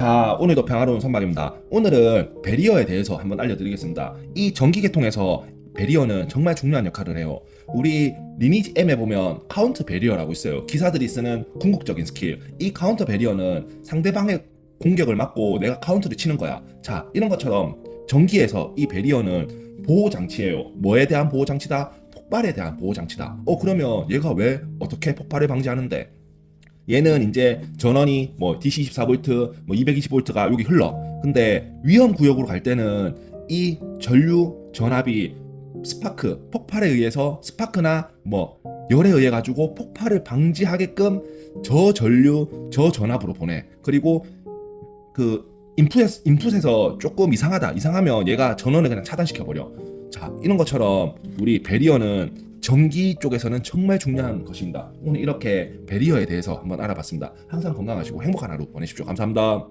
자, 오늘도 평화로운 선박입니다. 오늘은 베리어에 대해서 한번 알려드리겠습니다. 이 전기계통에서 베리어는 정말 중요한 역할을 해요. 우리 리니지 M에 보면 카운트 베리어라고 있어요. 기사들이 쓰는 궁극적인 스킬. 이 카운터 베리어는 상대방의 공격을 막고 내가 카운트를 치는 거야. 자, 이런 것처럼 전기에서 이 베리어는 보호 장치예요. 뭐에 대한 보호 장치다? 폭발에 대한 보호 장치다. 어, 그러면 얘가 왜 어떻게 폭발을 방지하는데? 얘는 이제 전원이 뭐 DC 24V, 뭐 220V가 여기 흘러. 근데 위험 구역으로 갈 때는 이 전류 전압이 스파크, 폭발에 의해서 스파크나 뭐 열에 의해 가지고 폭발을 방지하게끔 저 전류, 저 전압으로 보내. 그리고 그 인풋에, 인풋에서 조금 이상하다. 이상하면 얘가 전원을 그냥 차단시켜 버려. 자, 이런 것처럼 우리 베리어는 전기 쪽에서는 정말 중요한 것입니다. 오늘 이렇게 베리어에 대해서 한번 알아봤습니다. 항상 건강하시고 행복한 하루 보내십시오. 감사합니다.